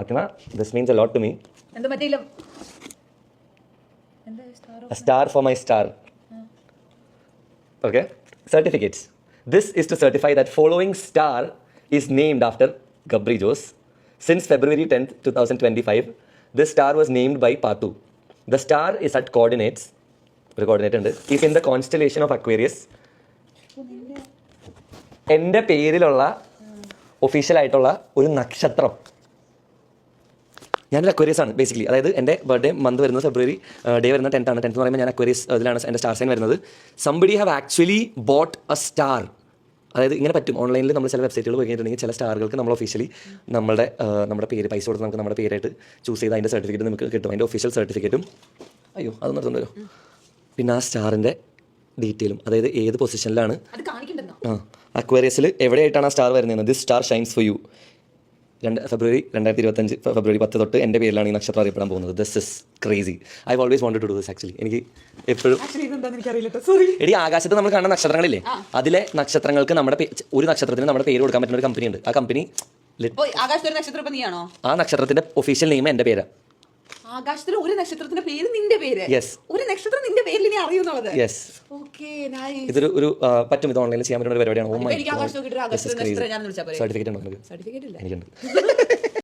Fatima this means a lot to me എന്ത് മറ്റേ ഇല്ല star a star for my star. Okay, certificates. This is to certify that following star is named after Gabri Jose. Since February 10th, 2025, this star was named by Patu. The star is at coordinates, ഒരു coordinate ഉണ്ട് if in the constellation of Aquarius. എന്റെ പേരിലുള്ള official ആയിട്ടുള്ള ഒരു നക്ഷത്രം ഞാനൊരു Aquarius ആണ് basically അതായത് എന്റെ ബർത്ത്ഡേ മന്ത് വരുന്നത് ഫെബ്രുവരി ഡേ വരുന്ന ടെൻത്ത് ആണ്. ടെൻത്ത് എന്ന് പറയുമ്പോൾ ഞാൻ അക്വേറിയസ് അതിലാണ് എന്റെ സ്റ്റാർ സൈൻ വരുന്നത്. Somebody have actually bought a star അതായത് ഇങ്ങനെ പറ്റും. ഓൺലൈനിൽ നമ്മൾ ചില വെബ്സൈറ്റുകൾ പോയി കഴിഞ്ഞിട്ടുണ്ടെങ്കിൽ ചില സ്റ്റാറുകൾക്ക് നമ്മൾ ഒഫീഷ്യലി നമ്മുടെ നമ്മുടെ പേര് പൈസ കൊടുത്ത് നമുക്ക് നമ്മുടെ പേരായിട്ട് ചൂസ് ചെയ്ത് അതിന്റെ സർട്ടിഫിക്കറ്റ് നമുക്ക് കിട്ടും. അതിന്റെ ഒഫീഷ്യൽ സർട്ടിഫിക്കറ്റും അയ്യോ അത് നടത്തുന്നല്ലോ പിന്നെ ആ സ്റ്റാറിന്റെ ഡീറ്റെയിലും അതായത് ഏത് പൊസിഷനിലാണ് ആ അക്വേറിയസിൽ എവിടെയായിട്ടാണ് ആ സ്റ്റാർ വരുന്നത്? This star shines for you രണ്ട് ഫെബ്രുവരി രണ്ടായിരത്തി ഇരുപത്തഞ്ച് ഫെബ്രുവരി പത്ത് തൊട്ട് എന്റെ പേരിലാണ് ഈ നക്ഷത്രം അറിയപ്പെടാൻ പോകുന്നത്. This is crazy I always wanted to do this actually എനിക്ക് എപ്പോഴും എടി ആകാശത്ത് നമ്മൾ കാണുന്ന നക്ഷത്രങ്ങളില്ലേ? അതിലെ നക്ഷത്രങ്ങൾക്ക് നമ്മുടെ ഒരു നക്ഷത്രത്തിന് നമ്മുടെ പേര് കൊടുക്കാൻ പറ്റുന്ന ഒരു കമ്പനി ഉണ്ട്. ആ കമ്പനി ഓ ആ നക്ഷത്രത്തിന്റെ ഒഫീഷ്യൽ നെയിം എന്റെ പേരാ. ആകാശത്തിലെ ഒരു നക്ഷത്രത്തിന്റെ പേര് നിന്റെ പേര്? യെസ് ഒരു നക്ഷത്രം നിന്റെ പേരിൽ ഇനി അറിയുന്നുള്ളത് യെസ് ഓക്കെ ഇതൊരു ഒരു പറ്റും. ഇത് ഓൺലൈനിൽ ചെയ്യാൻ പറ്റുന്ന ഒരു പരിപാടിയാണ്. Oh സർട്ടിഫിക്കറ്റ് ഉണ്ടോ സർട്ടിഫിക്കറ്റ് ഇല്ല. എനിക്കുണ്ട്.